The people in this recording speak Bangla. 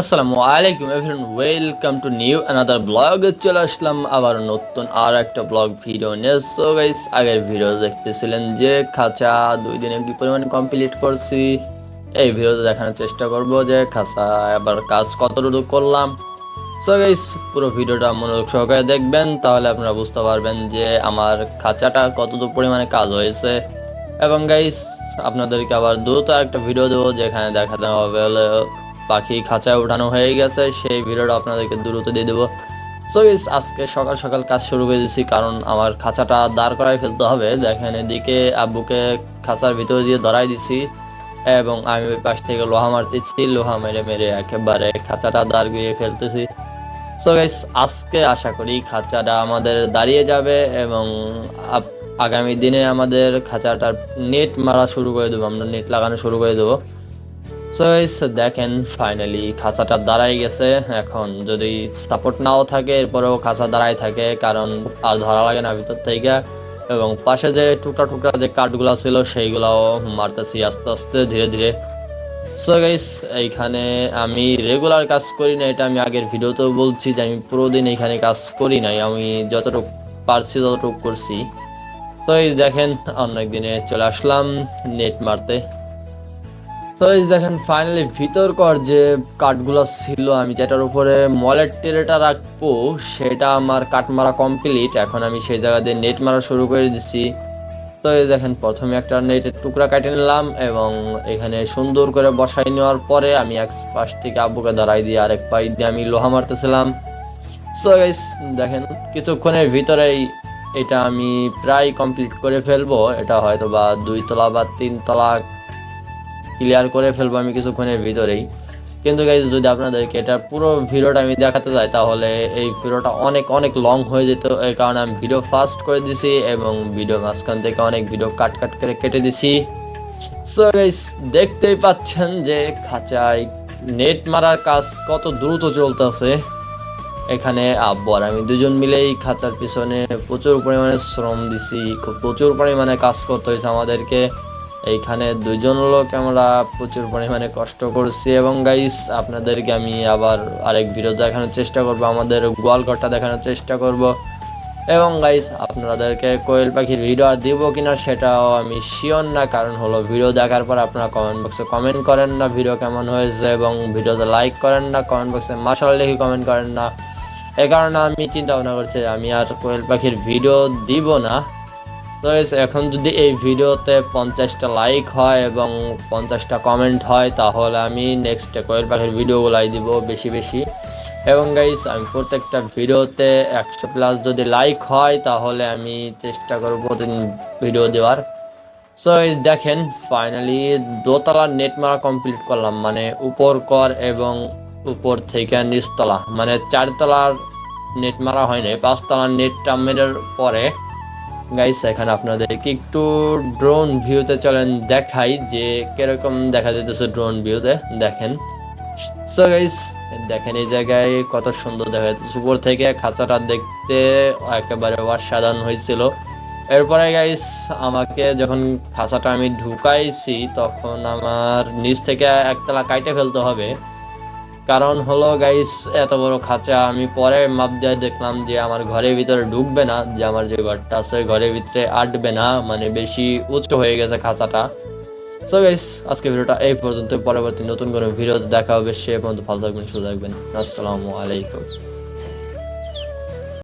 আসসালামু আলাইকুম everyone, welcome to new another vlog. চলে আসলাম আবার নতুন আর একটা ব্লগ ভিডিও নিয়ে। সো গাইস, আগের ভিডিও দেখতেছিলেন যে খাঁচা দুই দিনে কি পরিমাণ কমপ্লিট করছি। এই ভিডিওতে দেখানোর চেষ্টা করব যে খাঁচা আবার কাজ কতটুকু করলাম। সো গাইস, পুরো ভিডিওটা মনোযোগ সহকারে দেখবেন, তাহলে আপনারা বুঝতে পারবেন যে আমার খাঁচাটা কতটুকু পরিমাণে কাজ হয়েছে। এবং গাইস, আপনাদেরকে আবার দ্রুত একটা ভিডিও দেবো যেখানে দেখাতে হবে পাখি খাঁচায় ওঠানো হয়ে গেছে, সেই ভিডিওটা আপনাদেরকে দ্রুত দিয়ে দেবো। সো গাইস আজকে সকাল সকাল কাজ শুরু করে দিয়েছি, কারণ আমার খাঁচাটা দাঁড় করায় ফেলতে হবে। দেখেন এদিকে আব্বুকে খাঁচার ভিতরে দিয়ে ধরাই দিছি, এবং আমি ওই পাশ থেকে লোহা মারতেছি, লোহা মেরে মেরে একেবারে খাঁচাটা দাঁড় গিয়ে ফেলতেছি। সো গাইস আজকে আশা করি খাঁচাটা আমাদের দাঁড়িয়ে যাবে, এবং আগামী দিনে আমাদের খাঁচাটার নেট মারা শুরু করে দেবো, আমরা নেট লাগানো শুরু করে দেবো। সো দেখেন ফাইনালি খাঁচাটা দাঁড়াই গেছে। এখন যদি সাপোর্ট নাও থাকে, এরপরেও খাঁচা দাঁড়াই থাকে, কারণ আর ধরা লাগে না ভিতর থেকে। এবং পাশে যে টুকরা টুকরা যে কাঠগুলো ছিল, সেইগুলাও মারতেছি আস্তে আস্তে, ধীরে ধীরে। সো গাইস এইখানে আমি রেগুলার কাজ করি না, এটা আমি আগের ভিডিওতেও বলছি যে আমি পুরো দিন এখানে কাজ করি নাই, আমি যতটুকু পারছি ততটুকু করছি। তো এই দেখেন অনেক দিনে চলে আসলাম নেট মারতে। তো এই দেখেন ফাইনালি ভিতরকর যে কাঠগুলো ছিল আমি, যেটার উপরে মলের টেরেটা রাখব, সেটা আমার কাঠ মারা কমপ্লিট এখন আমি সেই জায়গা দিয়ে নেট মারা শুরু করে দিচ্ছি। তো এই দেখেন, প্রথমে একটা নেটের টুকরা কেটে নিলাম এবং এখানে সুন্দর করে বসাই নেওয়ার পরে আমি এক পাশ থেকে আব্বুকে দাঁড়াই দিয়ে আরেক পাশ দিয়ে আমি লোহা মারতেছিলাম। সো গাইস দেখেন, কিছুক্ষণের ভিতরেই এটা আমি প্রায় কমপ্লিট করে ফেলব। এটা হয়তো বা দুই তলা বা তিন তলা ক্লিয়ার করে ফেলব আমি কিছুক্ষণের ভিতরেই। কিন্তু গাইজ যদি আপনাদেরকে এটা পুরো ভিডিওটা আমি দেখাতে যাই তাহলে এই ভিডিওটা অনেক অনেক লং হয়ে যেত এই কারণে আমি ভিডিও ফাস্ট করে দিছি এবং ভিডিও মাঝখান থেকে অনেক ভিডিও কাট কাট করে কেটে দিছি। সো গাইস দেখতেই পাচ্ছেন যে খাঁচায় নেট মারার কাজ কত দ্রুত চলতেছে। এখানে আব্বু আর আমি দুজন মিলেই খাঁচার পিছনে প্রচুর পরিমাণে শ্রম দিছি খুব প্রচুর পরিমাণে কাজ করতে হয়েছে আমাদেরকে। এইখানে দুজন লোক আমরা প্রচুর পরিমাণে কষ্ট করছি এবং গাইস আপনাদেরকে আমি আবার আরেক ভিডিও দেখানোর চেষ্টা করব, আমাদের গোয়ালঘরটা দেখানোর চেষ্টা করব। এবং গাইস আপনাদেরকে কোয়েল পাখির ভিডিও আর দিব কিনা সেটাও আমি শিওর না, কারণ হলো ভিডিও দেখার পর আপনারা কমেন্ট বক্সে কমেন্ট করেন না ভিডিও কেমন হয়েছে এবং ভিডিওতে লাইক করেন না কমেন্ট বক্সে মাসাল লিখে কমেন্ট করেন না। এই কারণে আমি চিন্তা ভাবনা করছি, আমি আর কোয়েল পাখির ভিডিও দিব না। তো এখন যদি এই ভিডিওতে পঞ্চাশটা লাইক হয় এবং পঞ্চাশটা কমেন্ট হয়, তাহলে আমি নেক্সট কোয়েল পাখির ভিডিওগুলাই দিব বেশি বেশি। এবং গাইস আমি প্রত্যেকটা ভিডিওতে একশো প্লাস যদি লাইক হয়, তাহলে আমি চেষ্টা করব প্রতিদিন ভিডিও দেওয়ার। সো দেখেন ফাইনালি দোতলার নেট মারা কমপ্লিট করলাম মানে উপর কর এবং উপর থেকে নিচতলা। মানে চারতলার নেট মারা হয় নাই, পাঁচতলার নেটটা মেরার পরে গাইস এখানে আপনাদেরকে একটু ড্রোন ভিউতে চলেন, দেখাই যে কীরকম দেখা যেতেছে ড্রোন ভিউতে দেখেন। সো গাইস দেখেন এই জায়গায় কত সুন্দর দেখা যাচ্ছে উপর থেকে খাঁচাটা দেখতে একেবারে অসাধারণ হয়েছিল। এরপরে গাইস আমাকে যখন খাঁচাটা আমি ঢুকাইছি, তখন আমার নিচ থেকে একতলা কাইটে ফেলতে হবে। কারণ হলো গাইস এত বড় খাঁচা, আমি পরে মাপ দিয়ে দেখলাম যে আমার ঘরের ভিতরে ঢুকবে না, যে আমার যে ঘরটা আছে ঘরের ভিতরে আটবে না মানে বেশি উচ্চ হয়ে গেছে খাঁচাটা। সো গাইস আজকে ভিডিওটা এই পর্যন্ত পরবর্তী নতুন কোনো ভিডিওতে দেখা হবে, সে পর্যন্ত ভালো থাকবেন সুযোগ থাকবেন। আসসালামু আলাইকুম।